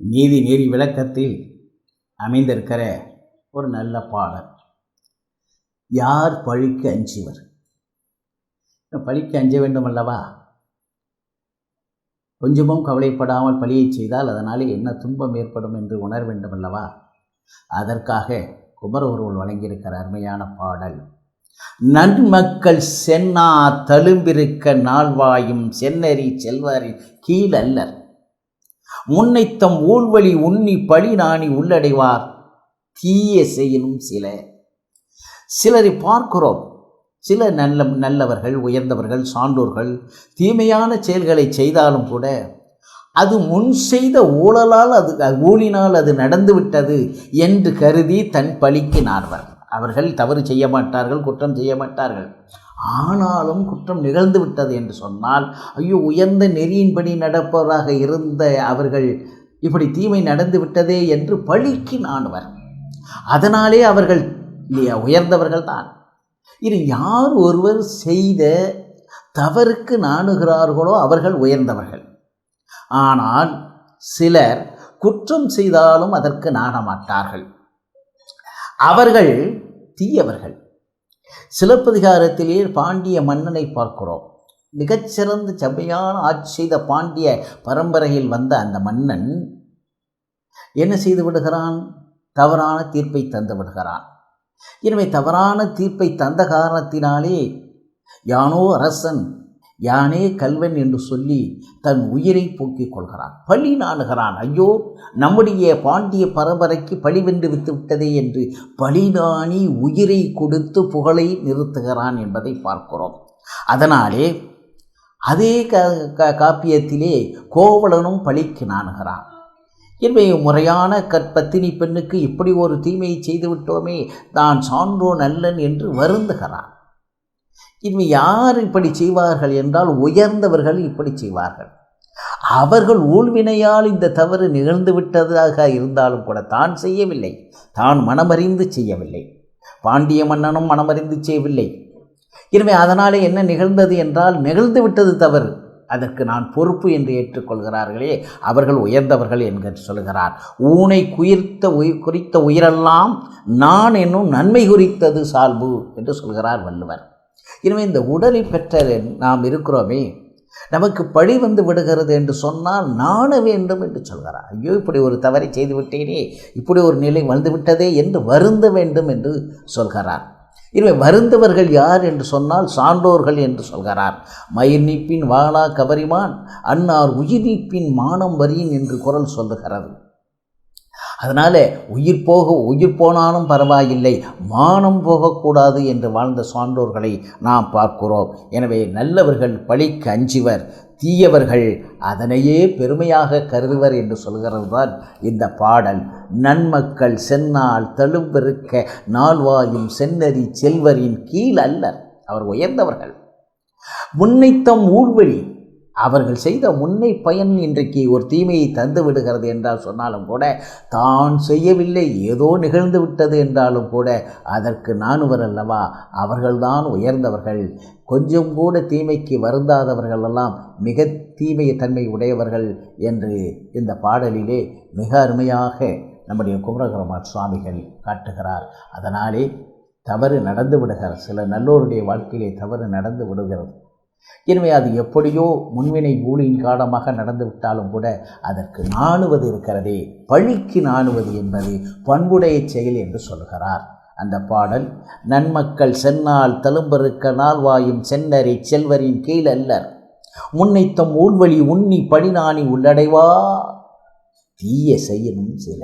நீதி நெறி விளக்கத்தில் அமைந்திருக்கிற ஒரு நல்ல பாடல். யார் பழிக்கு அஞ்சுவர் பழிக்கு அஞ்ச வேண்டும் அல்லவா கொஞ்சமும் கவலைப்படாமல் பழியை செய்தால் அதனாலே என்ன துன்பம் ஏற்படும் என்று உணர வேண்டும் அல்லவா அதற்காக குமர ஒருவன் வழங்கியிருக்கிற அருமையான பாடல். நன்மக்கள் சென்னா தழும்பிருக்க நாள்வாயும் சென்னறி செல்வாரின் கீழல்லர். முன்னைத்தம் ஊழ்வழி உண்ணி பழி நாணி உள்ளடைவார். தீய செய்யணும் சில. சிலரை பார்க்கிறோம். சில நல்ல நல்லவர்கள் உயர்ந்தவர்கள் சான்றோர்கள் தீமையான செயல்களை செய்தாலும் கூட அது முன் செய்த ஊழலால் அது ஊழினால் அது நடந்துவிட்டது என்று கருதி தன் பழிக்கு நார்வர். அவர்கள் தவறு செய்ய மாட்டார்கள் குற்றம் செய்ய மாட்டார்கள். ஆனாலும் குற்றம் நிகழ்ந்து விட்டது என்று சொன்னால் ஐயோ உயர்ந்த நெறியின்படி நடப்பவராக இருந்த அவர்கள் இப்படி தீமை நடந்து விட்டதே என்று பழிக்கு நாணுவர் அதனாலே அவர்கள் இல்லையா உயர்ந்தவர்கள் தான். இது யார் ஒருவர் செய்த தவறுக்கு நாணுகிறார்களோ அவர்கள் உயர்ந்தவர்கள். ஆனால் சிலர் குற்றம் செய்தாலும் அதற்கு நாண மாட்டார்கள் அவர்கள் தீயவர்கள். சிலப்பதிகாரத்திலே பாண்டிய மன்னனை பார்க்கிறோம். மிகச்சிறந்த செம்மையான ஆட்சி செய்த பாண்டிய பரம்பரையில் வந்த அந்த மன்னன் என்ன செய்து விடுகிறான்? தவறான தீர்ப்பை தந்து விடுகிறான். எனவே தவறான தீர்ப்பை தந்த காரணத்தினாலே யானோ அரசன் யானே கல்வன் என்று சொல்லி தன் உயிரை போக்கிக் கொள்கிறான். பழி நாணுகிறான். ஐயோ நம்முடைய பாண்டிய பரம்பரைக்கு பழி வென்று வித்து விட்டதே என்று பழி நாணி உயிரை கொடுத்து புகழை நிறுத்துகிறான் என்பதை பார்க்கிறோம். அதனாலே அதே க காப்பியத்திலே கோவலனும் பழிக்கு நாணுகிறான். எனவே முறையான கற்பத்தினி பெண்ணுக்கு இப்படி ஒரு தீமையை செய்துவிட்டோமே தான் சான்றோ நல்லன் என்று வருந்துகிறான். இனிமே யார் இப்படி செய்வார்கள் என்றால் உயர்ந்தவர்கள் இப்படி செய்வார்கள். அவர்கள் ஊழ்வினையால் இந்த தவறு நிகழ்ந்து விட்டதாக இருந்தாலும் கூட தான் செய்யவில்லை. தான் மனமறிந்து செய்யவில்லை. பாண்டிய மன்னனும் மனமறிந்து செய்யவில்லை. எனவே அதனாலே என்ன நிகழ்ந்தது என்றால் நிகழ்ந்து விட்டது தவறு. அதற்கு நான் பொறுப்பு என்று ஏற்றுக்கொள்கிறார்களே அவர்கள் உயர்ந்தவர்கள் என்று சொல்கிறார். ஊனை குயிர்த்த உயிர் குறித்த உயிரெல்லாம் நான் என்னும் நன்மை குறித்தது சால்பு என்று சொல்கிறார் வள்ளுவர். எனவே இந்த உடலை பெற்ற நாம் இருக்கிறோமே. நமக்கு பழி வந்து விடுகிறது என்று சொன்னால் நாண வேண்டும் என்று சொல்கிறார். ஐயோ இப்படி ஒரு தவறை செய்து விட்டேனே இப்படி ஒரு நிலை வந்துவிட்டதே என்று வருந்த வேண்டும் என்று சொல்கிறார். இனிமே வருந்தவர்கள் யார் என்று சொன்னால் சான்றோர்கள் என்று சொல்கிறார். மயிர் நீப்பின் வாளா கவரிமான் அன்னார் உயிர் நீப்பின் மானம் வரியின் என்று குரல் சொல்லுகிறது. அதனால் உயிர் போக உயிர் போனாலும் பரவாயில்லை மானம் போகக்கூடாது என்று வாழ்ந்த சான்றோர்களை நாம் பார்க்கிறோம். எனவே நல்லவர்கள் பழிக்கு அஞ்சுவர் தீயவர்கள் அதனையே பெருமையாக கருதுவர் என்று சொல்கிறது தான் இந்த பாடல். நன்மக்கள் சென்னால் தழுவிருக்க நால்வாயும் சென்னறி செல்வரின் கீழ் அல்லர். அவர் உயர்ந்தவர்கள். முன்னைத்தம் ஊழ்வெளி அவர்கள் செய்த முன்னை பயன் இன்றைக்கு ஒரு தீமையை தந்து விடுகிறது என்றால் சொன்னாலும் கூட தான் செய்யவில்லை ஏதோ நிகழ்ந்து விட்டது என்றாலும் கூட அதற்கு நானுவர் அல்லவா? அவர்கள்தான் உயர்ந்தவர்கள். கொஞ்சம் கூட தீமைக்கு வருந்தாதவர்கள் எல்லாம் மிக தீமைய தன்மை உடையவர்கள் என்று இந்த பாடலிலே மிக அருமையாக நம்முடைய குமரகுரமார் சுவாமிகள் காட்டுகிறார். அதனாலே தவறு நடந்து விடுகிறார் சில நல்லோருடைய வாழ்க்கையிலே தவறு நடந்து விடுகிறது. எனவே அது எப்படியோ முன்வினை ஊழியின் காரணமாக நடந்து விட்டாலும் கூட அதற்கு நாணுவது இருக்கிறதே பழிக்கு நாணுவது என்பது பண்புடைய செயல் என்று சொல்கிறார். அந்த பாடல் நன்மக்கள் சென்னால் தழும்பருக்க நால்வாயும் சென்னரை செல்வரின் கீழ் அல்லர். முன்னைத்தம் ஊழ்வழி உண்ணி படிநாணி உள்ளடைவா. தீய செய்யணும் சில.